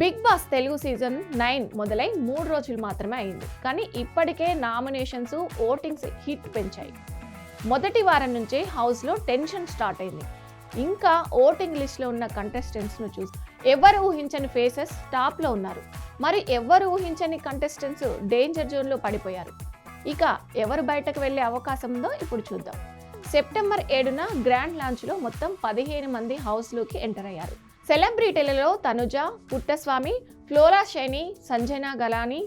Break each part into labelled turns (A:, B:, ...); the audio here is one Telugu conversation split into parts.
A: Big boss Telugu season nine మొదలై మూడు రోజులు మాత్రమే అయింది. కానీ ఇప్పటికే నామినేషన్స్ ఓటింగ్స్ హిట్ పెంచాయి. మొదటి వారం నుంచే హౌస్లో టెన్షన్ స్టార్ట్ అయింది. ఇంకా ఓటింగ్ లిస్ట్లో ఉన్న కంటెస్టెంట్స్ను చూసి ఎవరు ఊహించని ఫేసెస్ టాప్లో ఉన్నారు. మరి ఎవరు ఊహించని కంటెస్టెంట్స్ డేంజర్ జోన్లో పడిపోయారు? ఇక ఎవరు బయటకు వెళ్ళే అవకాశం ఉందో ఇప్పుడు చూద్దాం. సెప్టెంబర్ ఏడున గ్రాండ్ లాంచ్లో మొత్తం పదిహేను మంది హౌస్లోకి ఎంటర్ అయ్యారు. సెలబ్రిటీలలో తనుజ పుట్టస్వామి ఫ్లోరా శైని సంజనా గలాని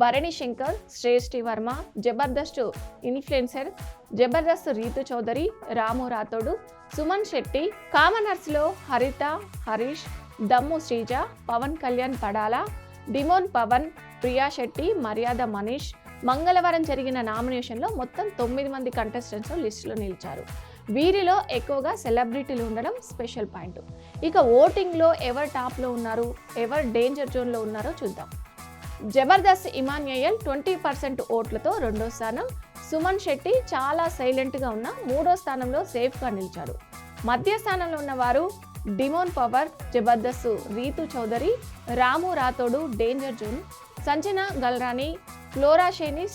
A: భరణి శంకర్ శ్రేష్ఠి వర్మ జబర్దస్త్ ఇన్ఫ్లుయెన్సర్ జబర్దస్త్ రీతు చౌదరి రాము రాథోడు సుమన్ శెట్టి కామనర్స్లో హరిత హరీష్ దమ్ము శ్రీజ పవన్ కళ్యాణ్ పడాల డిమోన్ పవన్ ప్రియా శెట్టి మర్యాద మనీష్ మంగళవారం జరిగిన నామినేషన్లో మొత్తం తొమ్మిది మంది కంటెస్టెంట్స్ లిస్టులో నిలిచారు. వీరిలో ఎక్కువగా సెలబ్రిటీలు ఉండడం స్పెషల్ పాయింట్. ఇక ఓటింగ్లో ఎవరు టాప్లో ఉన్నారు ఎవరు డేంజర్ జోన్లో ఉన్నారో చూద్దాం. జబర్దస్త్ ఇమాన్యయల్ ట్వంటీ పర్సెంట్ ఓట్లతో రెండో స్థానం. సుమన్ శెట్టి చాలా సైలెంట్గా ఉన్న మూడో స్థానంలో సేఫ్గా నిలిచాడు మధ్య స్థానంలో ఉన్నవారు demon power Jabardasth Ritu Chowdary Ramu Rathod danger zone Sanjana Galrani Flora Saini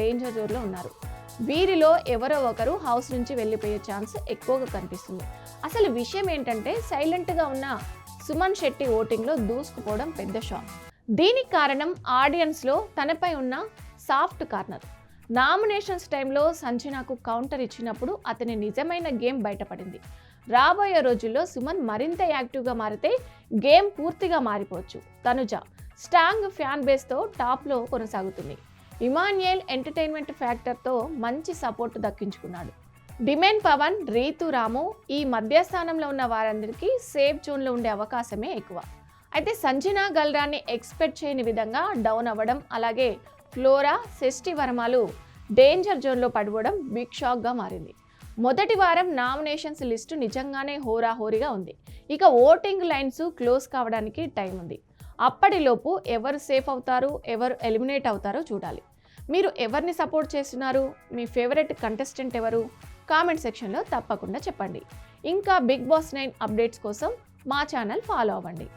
A: danger జోన్లో ఉన్నారు. వీరిలో ఎవరో ఒకరు హౌస్ నుంచి వెళ్ళిపోయే ఛాన్స్ ఎక్కువగా కనిపిస్తుంది. అసలు విషయం ఏంటంటే సైలెంట్గా ఉన్న సుమన్ శెట్టి ఓటింగ్లో దూసుకుపోవడం పెద్ద షాక్. దీనికి కారణం ఆడియన్స్లో తనపై ఉన్న సాఫ్ట్ కార్నర్. నామినేషన్స్ టైంలో సంజనాకు కౌంటర్ ఇచ్చినప్పుడు అతని నిజమైన గేమ్ బయటపడింది. రాబోయే రోజుల్లో సుమన్ మరింత యాక్టివ్గా మారితే గేమ్ పూర్తిగా మారిపోవచ్చు. తనుజ స్టాంగ్ ఫ్యాన్ బేస్తో టాప్లో కొనసాగుతుంది. ఇమాన్యుయల్ ఎంటర్టైన్మెంట్ ఫ్యాక్టర్తో మంచి సపోర్ట్ దక్కించుకున్నాడు. డిమెన్ పవన్ రీతు రాము ఈ మధ్యస్థానంలో ఉన్న వారందరికీ సేఫ్ జోన్లో ఉండే అవకాశమే ఎక్కువ. అయితే సంజన గల్రాన్ని ఎక్స్పెక్ట్ చేయని విధంగా డౌన్ అవ్వడం అలాగే ఫ్లోరా సెస్టి వర్మలు డేంజర్ జోన్లో పడిపోవడం బిగ్ షాక్గా మారింది. మొదటి వారం నామినేషన్స్ లిస్టు నిజంగానే హోరాహోరీగా ఉంది. ఇక ఓటింగ్ లైన్స్ క్లోజ్ కావడానికి టైం ఉంది. అప్పటిలోపు ఎవరు సేఫ్ అవుతారు ఎవరు ఎలిమినేట్ అవుతారో చూడాలి. మీరు ఎవరిని సపోర్ట్ చేస్తున్నారు మీ ఫేవరెట్ కంటెస్టెంట్ ఎవరు? కామెంట్ సెక్షన్లో తప్పకుండా చెప్పండి. ఇంకా బిగ్ బాస్ నైన్ అప్డేట్స్ కోసం మా ఛానల్ ఫాలో అవ్వండి.